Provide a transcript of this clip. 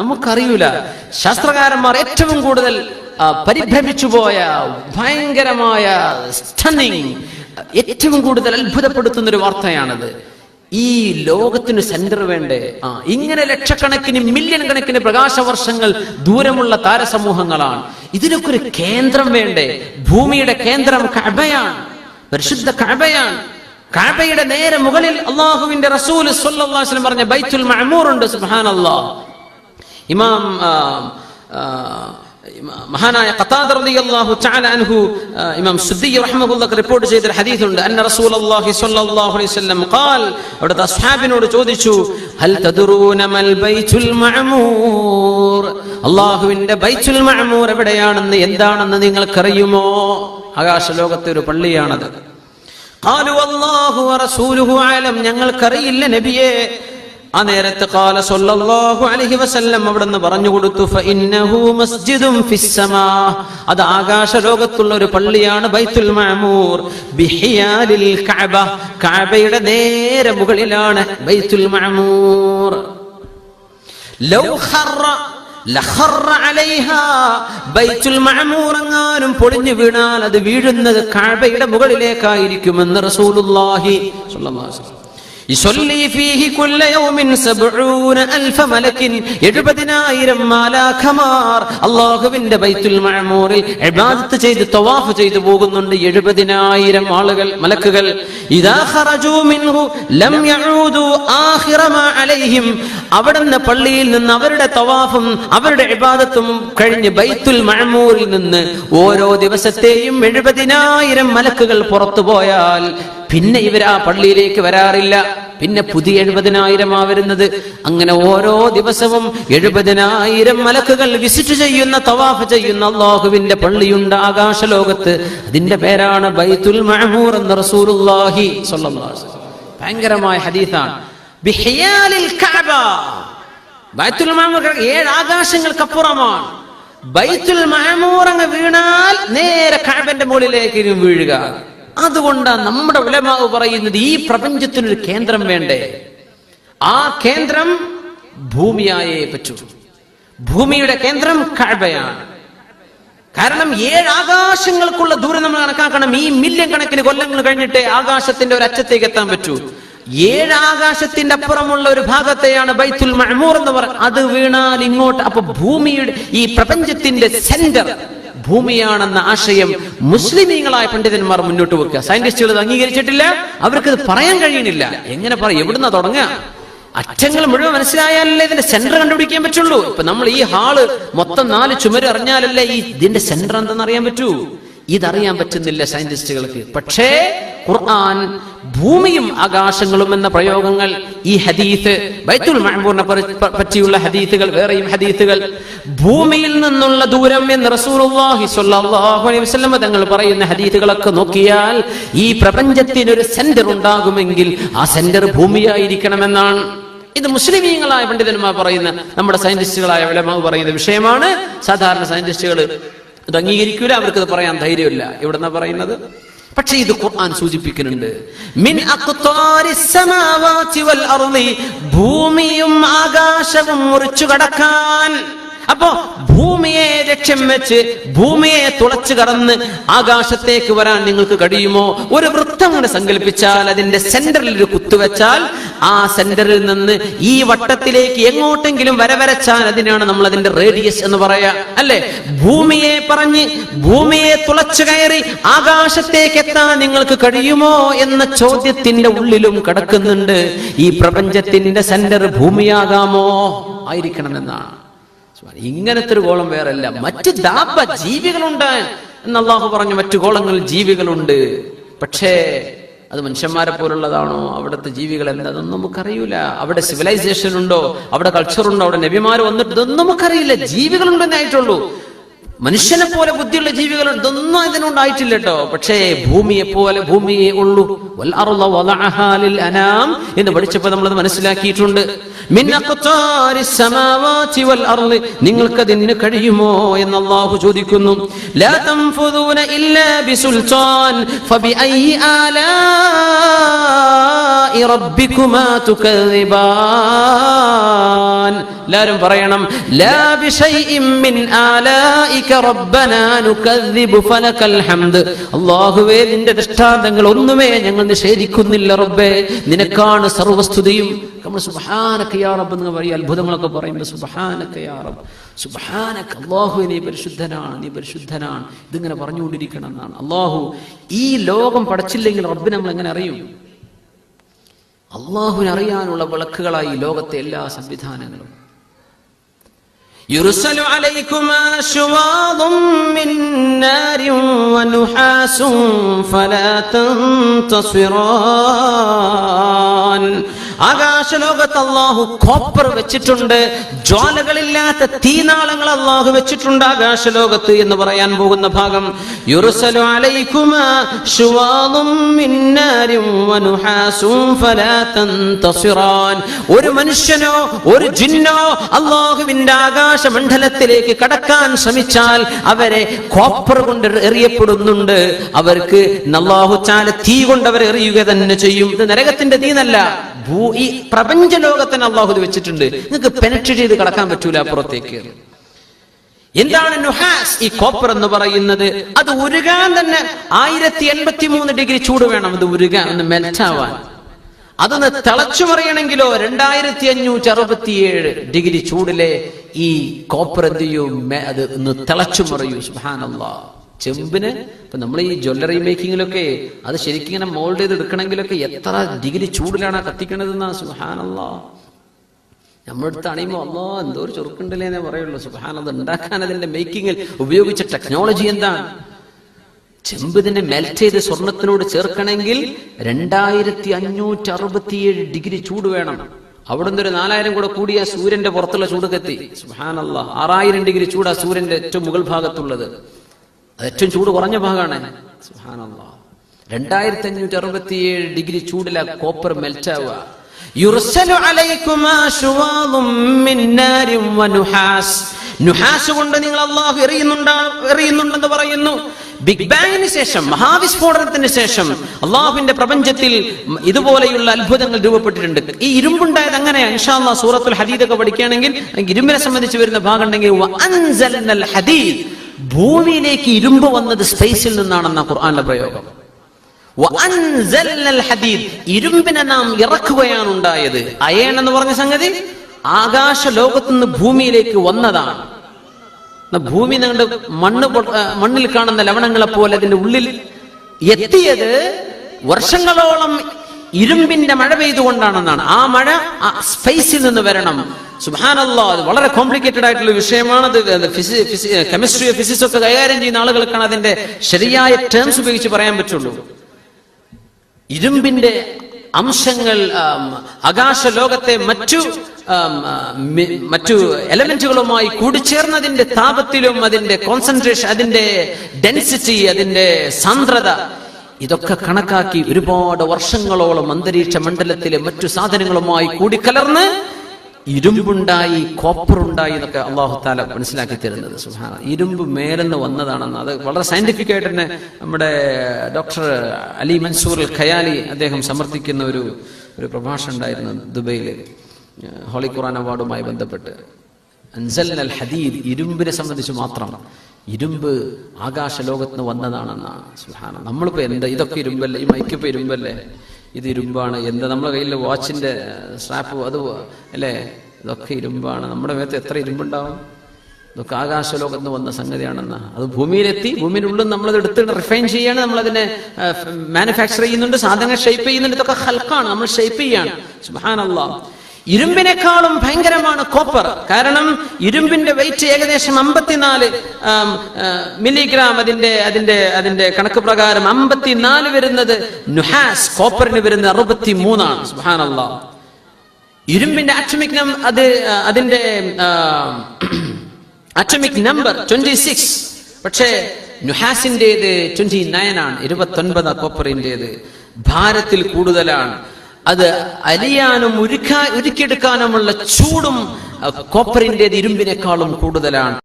നമുക്കറിയൂല. ശാസ്ത്രകാരന്മാർ ഏറ്റവും കൂടുതൽ പരിഭ്രമിച്ചു പോയ ഭയങ്കരമായ സ്റ്റണ്ണിങ് ഏറ്റവും കൂടുതൽ അത്ഭുതപ്പെടുത്തുന്ന ഒരു വാർത്തയാണത്. ഈ ലോകത്തിന് സെന്റർ വേണ്ടേ? ആ ഇങ്ങനെ ലക്ഷക്കണക്കിന് മില്യൺ കണക്കിന് പ്രകാശവർഷങ്ങൾ ദൂരമുള്ള താരസമൂഹങ്ങളാണ്. ഇതിനൊക്കെ ഒരു കേന്ദ്രം വേണ്ടേ? ഭൂമിയുടെ കേന്ദ്രം കഴയാണ് പരിശുദ്ധ കഴയാണ് കഴയുടെ നേരെ മുകളിൽ അള്ളാഹുവിന്റെ റസൂൽ പറഞ്ഞ ബൈത്തുൽ മഅമൂർ ഉണ്ട് സുബ്ഹാനല്ലാഹ്. ഇമാം മഹാനായ ഖതാദ റളിയല്ലാഹു തആല അൻഹു ഇമാം സുദ്ദി റഹ്മത്തുള്ളാഹി റിപ്പോർട്ട് ചെയ്ത ഒരു ഹദീസുണ്ട്. അന്ന റസൂലുള്ളാഹി സ്വല്ലല്ലാഹു അലൈഹി വസല്ലം ഖാൽ അവിടുത്തെ അസ്ഹാബിനോട് ചോദിച്ചു ഹൽ തദറൂന മൽ ബൈത്തുൽ മഅമൂർ? അല്ലാഹുവിന്റെ ബൈത്തുൽ മഅമൂർ എവിടെയാണെന്ന് എന്താണെന്ന് നിങ്ങൾക്കറിയുമോ? ആകാശ ലോകത്തെ ഒരു പള്ളിയാണത്. ഞങ്ങൾക്കറിയില്ല നബിയേ. ആ നേരത്തെ കാല സൊല്ലാഹു അലഹി വസല്ലം അവിടുന്ന് പറഞ്ഞു കൊടുത്തു മസ്ജിദും ഫിസ്സമാ. അത് ആകാശ ലോകത്തുള്ള ഒരു പള്ളിയാണ് ബൈത്തുൽ മഅമൂർ. ബിഹിയാലിൽ കഅബ. കഅബയുടെ നേരെ മുകളിലാണ് ബൈത്തുൽ മഅമൂർ. ലൗ ഖറ ബൈത്തുൽ മഅമൂർ എങ്ങാനും പൊളിഞ്ഞു വീണാൽ അത് വീഴുന്നത് കഅബയുടെ മുകളിലേക്കായിരിക്കുമെന്ന് റസൂലുള്ളാഹി സ്വല്ലല്ലാഹു അലൈഹി വസല്ലം يصلي فيه كل يوم سبعون ألف ملك എഴുപതിനായിരം മാലാഖമാർ അള്ളാഹുവിന്റെ ബൈത്തുൽ മഅമൂറിൽ ഇബാദത്ത് ചെയ്ത് തവാഫ് ചെയ്തു പോകുന്നുണ്ട് എഴുപതിനായിരം ആളുകൾ മലക്കുകൾ ഇദാ ഖറജൂ മിൻഹു ലം യഊദു ആഖിറ മാ അലൈഹിം അവിടുന്ന് പള്ളിയിൽ നിന്ന് അവരുടെ തവാഫും അവരുടെ ഇബാദത്തും കഴിഞ്ഞ് ബൈത്തുൽ മഅമൂറിൽ നിന്ന് ഓരോ ദിവസത്തെയും എഴുപതിനായിരം മലക്കുകൾ പുറത്തു പോയാൽ പിന്നെ ഇവർ ആ പള്ളിയിലേക്ക് വരാറില്ല. പിന്നെ പുതിയ എഴുപതിനായിരം വരുന്നത്. അങ്ങനെ ഓരോ ദിവസവും എഴുപതിനായിരം മലക്കുകൾ വിസിറ്റ് ചെയ്യുന്ന തവാഫ് ചെയ്യുന്ന അള്ളാഹുവിന്റെ പള്ളിയുണ്ട് ആകാശ ലോകത്ത് അതിന്റെ പേരാണ് ബൈത്തുൽ മഹമൂർ എന്ന സ്വല്ലല്ലാഹു ഭയങ്കരമായ ഹദീസാണ്. ബൈത്തുൽ ഏഴ് ആകാശങ്ങൾക്കപ്പുറമാണ് ബൈത്തുൽ മഹമൂർ അങ്ങ് വീണാൽ നേരെ കഴവന്റെ മുകളിലേക്ക് വീഴുക. അതുകൊണ്ടാണ് നമ്മുടെ ഉലമാവ് പറയുന്നത് ഈ പ്രപഞ്ചത്തിനൊരു കേന്ദ്രം വേണ്ടേ? ആ കേന്ദ്രം ഭൂമിയായേ പറ്റൂ. ഭൂമിയുടെ കേന്ദ്രം കഅബയാണ്. കാരണം ഏഴ് ആകാശങ്ങൾക്കുള്ള ദൂരം നമ്മൾ കണക്കാക്കണം. ഈ മില്യൺ കണക്കിന് കൊല്ലങ്ങൾ കഴിഞ്ഞിട്ട് ആകാശത്തിന്റെ ഒരു അറ്റത്തേക്ക് എത്താൻ പറ്റൂ. ഏഴ് ആകാശത്തിന്റെ അപ്പുറമുള്ള ഒരു ഭാഗത്തെയാണ് ബൈത്തുൽ മഴമൂർ എന്ന് പറയുന്നത്. അത് വീണാൽ ഇങ്ങോട്ട്. അപ്പൊ ഭൂമിയുടെ ഈ പ്രപഞ്ചത്തിന്റെ സെന്റർ ഭൂമിയാണെന്ന ആശയം മുസ്ലിമീങ്ങളായ പണ്ഡിതന്മാർ മുന്നോട്ട് വെക്കുക. സയന്റിസ്റ്റുകൾ അംഗീകരിച്ചിട്ടില്ല. അവർക്ക് പറയാൻ കഴിയുന്നില്ല എങ്ങനെ പറയും? എവിടുന്ന തുടങ്ങുക? അറ്റങ്ങൾ മുഴുവൻ മനസ്സിലായാലല്ലേ ഇതിന്റെ സെന്റർ കണ്ടുപിടിക്കാൻ പറ്റുള്ളൂ. ഇപ്പൊ നമ്മൾ ഈ ഹാൾ മൊത്തം നാല് ചുമര് അറിഞ്ഞാലല്ലേ ഈ ഇതിന്റെ സെന്റർ എന്തെന്ന് അറിയാൻ പറ്റൂ. ഇതറിയാൻ പറ്റുന്നില്ല സയന്റിസ്റ്റുകൾക്ക് പക്ഷേ ഖുർആൻ ഭൂമിയും ആകാശങ്ങളും എന്ന പ്രയോഗങ്ങൾ ഈ ഹദീത്ത് ബൈത്തുൽ മഹബൂറിനെ പറ്റിയുള്ള ഹദീത്തുകൾ വേറെയും ഹദീത്തുകൾ ഭൂമിയിൽ നിന്നുള്ള ദൂരം എന്ന് റസൂലുള്ളാഹി സ്വല്ലല്ലാഹു അലൈഹി വസല്ലം തങ്ങൾ പറയുന്ന ഹദീത്തുകളൊക്കെ നോക്കിയാൽ ഈ പ്രപഞ്ചത്തിന് ഒരു സെന്റർ ഉണ്ടാകുമെങ്കിൽ ആ സെന്റർ ഭൂമിയായിരിക്കണമെന്നാണ്. ഇത് മുസ്ലിമീങ്ങളായ പണ്ഡിതന്മാർ പറയുന്ന നമ്മുടെ സയന്റിസ്റ്റുകളായ വിലമാവ് പറയുന്ന വിഷയമാണ്. സാധാരണ സയന്റിസ്റ്റുകൾ ഇത് അംഗീകരിക്കൂല അവർക്ക് ഇത് പറയാൻ ധൈര്യമില്ല. എവിടെന്നാ പറയുന്നത്? പക്ഷെ ഇത് ഖുർആൻ സൂചിപ്പിക്കുന്നുണ്ട്. മിൻ അഖ്താരിസ് സമാവാതി വൽ അർളി ഭൂമിയും ആകാശവും മുറിച്ചു കടക്കാൻ. അപ്പോ ഭൂമിയെ ലക്ഷ്യം വെച്ച് ഭൂമിയെ തുളച്ചു കടന്ന് ആകാശത്തേക്ക് വരാൻ നിങ്ങൾക്ക് കഴിയുമോ? ഒരു വൃത്തം കൂടെ സങ്കല്പിച്ചാൽ അതിന്റെ സെന്ററിൽ ഒരു കുത്തുവെച്ചാൽ ആ സെന്ററിൽ നിന്ന് ഈ വട്ടത്തിലേക്ക് എങ്ങോട്ടെങ്കിലും വരവരച്ചാൽ അതിനാണ് നമ്മൾ അതിന്റെ റേഡിയസ് എന്ന് പറയാ. അല്ലെ? ഭൂമിയെ പറഞ്ഞ് ഭൂമിയെ തുളച്ചു കയറി ആകാശത്തേക്ക് എത്താൻ നിങ്ങൾക്ക് കഴിയുമോ എന്ന ചോദ്യത്തിന്റെ ഉള്ളിലും കിടക്കുന്നുണ്ട്. ഈ പ്രപഞ്ചത്തിന്റെ സെന്റർ ഭൂമിയാകാമോ? ആയിരിക്കണമെന്നാണ്. ഇങ്ങനത്തെ ഒരു ഗോളം വേറല്ല. മറ്റ് ദാബ ജീവികളുണ്ട് എന്ന് അള്ളാഹു പറഞ്ഞു മറ്റു ഗോളങ്ങളിൽ ജീവികളുണ്ട്. പക്ഷേ അത് മനുഷ്യന്മാരെ പോലുള്ളതാണോ? അവിടുത്തെ ജീവികൾ എന്താ നമുക്കറിയില്ല നമുക്കറിയൂല. അവിടെ സിവിലൈസേഷൻ ഉണ്ടോ? അവിടെ കൾച്ചർ ഉണ്ടോ? അവിടെ നബിമാർ വന്നിട്ട് ഇതൊന്നും നമുക്കറിയില്ല. ജീവികളുണ്ടെന്നേ ആയിട്ടുള്ളൂ മനുഷ്യനെ പോലെ ബുദ്ധിയുള്ള ജീവികൾ ഇതൊന്നും ഇതിനുണ്ടായിട്ടില്ല കേട്ടോ. പക്ഷേ ഭൂമിയെ പോലെ ഭൂമിയെ ഉള്ളൂ. എന്ന് പഠിച്ചപ്പോ നമ്മൾ അത് മനസ്സിലാക്കിയിട്ടുണ്ട് നിങ്ങൾക്കതിന് കഴിയുമോ എന്ന് അള്ളാഹു ചോദിക്കുന്നു. റബ്ബികുമാ തുകذിബാൻ എല്ലാവരും പറയണം ലാ ബിശൈഇൻ മിൻ ആലാഇക റബ്ബനാ നുകذിബു ഫലകൽ ഹംദ്. അല്ലാഹുവേ നിന്റെ ദൃഷ്ടാന്തങ്ങൾ ഒന്നുമേ ഞങ്ങൾ നിഷേധിക്കുന്നില്ല റബ്ബേ. നിനക്കാണ് സർവസ്തുതിയും. നമ്മൾ സുബ്ഹാനക യാ റബ്ബ് എന്ന് പറയും അത്ഭുതങ്ങളൊക്കെ പറയുമ്പോൾ സുബ്ഹാനക യാ റബ്ബ്. സുബ്ഹാനക അല്ലാഹു നീ പരിശുദ്ധനാണ് നീ പരിശുദ്ധനാണ്. ഇതിങ്ങനെ പറഞ്ഞുകൊണ്ടിരിക്കണം എന്നാണ്. അല്ലാഹു ഈ ലോകം പടച്ചില്ലെങ്കിൽ റബ്ബിനെ നമ്മൾ എങ്ങനെ അറിയും? അള്ളാഹുവിനെ അറിയാനുള്ള വിളക്കുകളായി ഈ ലോകത്തെ എല്ലാ സംവിധാനങ്ങളും يرسل عليكما شواظ من نار ونحاس فلا تنتصران ആകാശലോകത്ത് അള്ളാഹു കോപ്പർ വെച്ചിട്ടുണ്ട് ജ്വാലകളില്ലാത്ത തീനാളങ്ങൾ അള്ളാഹു വെച്ചിട്ടുണ്ട് ആകാശലോകത്ത് എന്ന് പറയാൻ പോകുന്ന ഭാഗം. ഒരു മനുഷ്യനോ ഒരു ജിന്നോ അള്ളാഹുവിന്റെ ആകാശ മണ്ഡലത്തിലേക്ക് കടക്കാൻ ശ്രമിച്ചാൽ അവരെ കോപ്പർ കൊണ്ട് എറിയപ്പെടുന്നുണ്ട്. അവർക്ക് ചാല തീ കൊണ്ട് അവർ എറിയുക തന്നെ ചെയ്യും. ഇത് നരകത്തിന്റെ തീന്നല്ല ഭൂ ഈ പ്രപഞ്ച ലോകത്തിന് അള്ളാഹു വെച്ചിട്ടുണ്ട്. നിങ്ങൾക്ക് പെനട്രേറ്റ് ചെയ്ത് കടക്കാൻ പറ്റൂല അപ്പുറത്തേക്ക് എന്താണ് നുഹാസ്? ഈ കോപ്പർ എന്ന് പറയുന്നത്. അത് ഉരുകാൻ തന്നെ ആയിരത്തി എൺപത്തി മൂന്ന് ഡിഗ്രി ചൂട് വേണം. അത് ഉരുകാൻ ഒന്ന് മെൽറ്റാവാൻ. അതൊന്ന് തിളച്ചു മറിയണമെങ്കിലോ രണ്ടായിരത്തി അഞ്ഞൂറ്റി അറുപത്തിയേഴ് ഡിഗ്രി ചൂടിലെ ഈ കോപ്പർ എന്ത് ചെയ്യും? അത് ഒന്ന് തിളച്ചു മറിയൂ. സുഹാനല്ലാ ചെമ്പിന്? ഇപ്പൊ നമ്മൾ ഈ ജ്വല്ലറി മേക്കിങ്ങിലൊക്കെ അത് ശരിക്കും ഇങ്ങനെ മോൾഡ് ചെയ്ത് എടുക്കണമെങ്കിലൊക്കെ എത്ര ഡിഗ്രി ചൂടിലാണ് ആ സുഹാനല്ലോ നമ്മളെടുത്ത് അണിയുമ്പോൾ അല്ലോ എന്തോ ഒരു ചുരുക്കുണ്ടല്ലേ എന്നേ പറയുള്ളൂ. സുഹാൻ അത് ഉണ്ടാക്കാൻ അതിന്റെ മേക്കിങ്ങിൽ ഉപയോഗിച്ച ടെക്നോളജി എന്താണ്? ചെമ്പ് ഇതിനെ മെൽറ്റ് ചെയ്ത് സ്വർണത്തിനോട് ചേർക്കണമെങ്കിൽ രണ്ടായിരത്തി അഞ്ഞൂറ്റി അറുപത്തിയേഴ് ഡിഗ്രി ചൂട് വേണം. അവിടുന്ന് ഒരു നാലായിരം കൂടെ കൂടിയ സൂര്യന്റെ പുറത്തുള്ള ചൂട് കത്തി. സുഹാനല്ല ആറായിരം ഡിഗ്രി ചൂടാ സൂര്യന്റെ ഏറ്റവും മുകൾ ഭാഗത്തുള്ളത്. അത് ഏറ്റവും ചൂട് കുറഞ്ഞ ഭാഗമാണ്. സുഹാനല്ല രണ്ടായിരത്തി അഞ്ഞൂറ്റി അറുപത്തിയേഴ് ഡിഗ്രി ചൂടില കോപ്പർ മെൽറ്റ് ആവുക യുർസലു അലൈക്കുമാ ശുവാദും മിൻ വനുഹാസ് നുഹാസ്. കൊണ്ട് നിങ്ങൾ എറിയുന്നുണ്ടെന്ന് പറയുന്നു. ബിഗ് ബാങ്ങിന് ശേഷം മഹാവിസ്ഫോടനത്തിന് ശേഷം അള്ളാഹുവിന്റെ പ്രപഞ്ചത്തിൽ ഇതുപോലെയുള്ള അത്ഭുതങ്ങൾ രൂപപ്പെട്ടിട്ടുണ്ട്. ഈ ഇരുമ്പുണ്ടായത് അങ്ങനെ ഇൻഷാല്ലാ സൂറത്തുൽ ഹദീദൊക്കെ പഠിക്കുകയാണെങ്കിൽ അല്ലെങ്കിൽ ഇരുമ്പിനെ സംബന്ധിച്ച് വരുന്ന ഭാഗം ഉണ്ടെങ്കിൽ ഹദീദ്. ഭൂമിയിലേക്ക് ഇരുമ്പ് വന്നത് സ്പേസിൽ നിന്നാണെന്ന ഖുർആന്റെ പ്രയോഗം. ഹദീദ് ഇരുമ്പിനെ നാം ഇറക്കുകയാണ് ഉണ്ടായത്. അയേൺ എന്ന് പറഞ്ഞ സംഗതി? ആകാശ ലോകത്തുനിന്ന് ഭൂമിയിലേക്ക് വന്നതാണ്. ഭൂമി നിങ്ങളുടെ മണ്ണ് മണ്ണിൽ കാണുന്ന ലവണങ്ങളെ പോലെ അതിന്റെ ഉള്ളിൽ എത്തിയത് വർഷങ്ങളോളം ഇരുമ്പിന്റെ മഴ പെയ്തുകൊണ്ടാണെന്നാണ്. ആ മഴ സ്പേസിൽ നിന്ന് വരണം. സുബാനല്ലോ അത് വളരെ കോംപ്ലിക്കേറ്റഡ് ആയിട്ടുള്ള വിഷയമാണ് അത് കെമിസ്ട്രി ഫിസിക്സ് ഒക്കെ കൈകാര്യം ചെയ്യുന്ന ആളുകൾക്കാണ് അതിന്റെ ശരിയായ ടേംസ് ഉപയോഗിച്ച് പറയാൻ പറ്റുള്ളൂ. ഇരുമ്പിന്റെ അംശങ്ങൾ ആകാശ ലോകത്തെ മറ്റു മറ്റു എലമെന്റുകളുമായി കൂടിച്ചേർന്നതിന്റെ താപത്തിലും അതിന്റെ കോൺസെൻട്രേഷൻ അതിന്റെ ഡെൻസിറ്റി അതിന്റെ സാന്ദ്രത ഇതൊക്കെ കണക്കാക്കി ഒരുപാട് വർഷങ്ങളോളം അന്തരീക്ഷ മണ്ഡലത്തിലെ മറ്റു സാധനങ്ങളുമായി കൂടിക്കലർന്ന് ഇരുമ്പുണ്ടായി കോപ്പർ ഉണ്ടായി എന്നൊക്കെ അള്ളാഹു താല മനസ്സിലാക്കി തരുന്നത്. സുഹാന ഇരുമ്പ് മേലെന്ന് വന്നതാണെന്ന് അത് വളരെ സയന്റിഫിക് ആയിട്ട് തന്നെ നമ്മുടെ ഡോക്ടർ അലി മൻസൂർ ഖയാലി അദ്ദേഹം സമർത്ഥിക്കുന്ന ഒരു ഒരു പ്രഭാഷണം ഉണ്ടായിരുന്നു ദുബൈയിൽ. ഹോളി ഖുറാൻ അവാർഡുമായി ബന്ധപ്പെട്ട്. അൻസൽ അൽ ഹദീദ് ഇരുമ്പിനെ സംബന്ധിച്ച് മാത്രം ഇരുമ്പ് ആകാശ ലോകത്ത് നിന്ന് വന്നതാണെന്നാണ്. സുഹാന നമ്മളിപ്പോ എന്താ ഇതൊക്കെ ഇരുമ്പല്ലേ ഈ മൈക്കിപ്പോ ഇരുമ്പല്ലേ? ഇത് ഇരുമ്പാണ്. എന്താ നമ്മുടെ കയ്യിൽ വാച്ചിന്റെ സ്ട്രാപ്പ് അത് അല്ലേ? ഇതൊക്കെ ഇരുമ്പാണ്. നമ്മുടെ മേത്ത് എത്ര ഇരുമ്പുണ്ടാവും? ഇതൊക്കെ ആകാശലോകത്ത് വന്ന സംഗതിയാണെന്നാ. അത് ഭൂമിയിലെത്തി ഭൂമിയിലുള്ളിൽ നമ്മളത് എടുത്ത് റിഫൈൻ ചെയ്യാണ്. നമ്മളതിനെ മാനുഫാക്ചർ ചെയ്യുന്നുണ്ട് സാധനങ്ങൾ ഷേപ്പ് ചെയ്യുന്നുണ്ട്. ഇതൊക്കെ ഹൽക്കാണ്. നമ്മൾ ഷേപ്പ് ചെയ്യാണ്. സുബാനല്ലാ ഇരുമ്പിനേക്കാളും ഭയങ്കരമാണ് കോപ്പർ. കാരണം ഇരുമ്പിന്റെ വെയിറ്റ് ഏകദേശം അമ്പത്തിനാല് മില്ലിഗ്രാം അതിന്റെ അതിന്റെ അതിന്റെ കണക്ക് പ്രകാരം അമ്പത്തിനാല് വരുന്നത് നുഹാസ് കോപ്പറിന് വരുന്നത് അറുപത്തി മൂന്നാണ് സുഹാനല്ല ഇരുമ്പിന്റെ അറ്റമിക് നം അത് അതിന്റെ അറ്റമിക് നമ്പർ ട്വന്റി സിക്സ് പക്ഷേ നുഹാസിന്റേത് ട്വന്റി നയൻ ആണ് ഇരുപത്തൊൻപത് കോപ്പറിന്റേത്. ഭാരത്തിൽ കൂടുതലാണ്. അത് അലിയാനും ഉരുക്കാ ഉരുക്കിയെടുക്കാനുമുള്ള ചൂടും കോപ്പറിന്റെ ഇരുമ്പിനേക്കാളും കൂടുതലാണ്.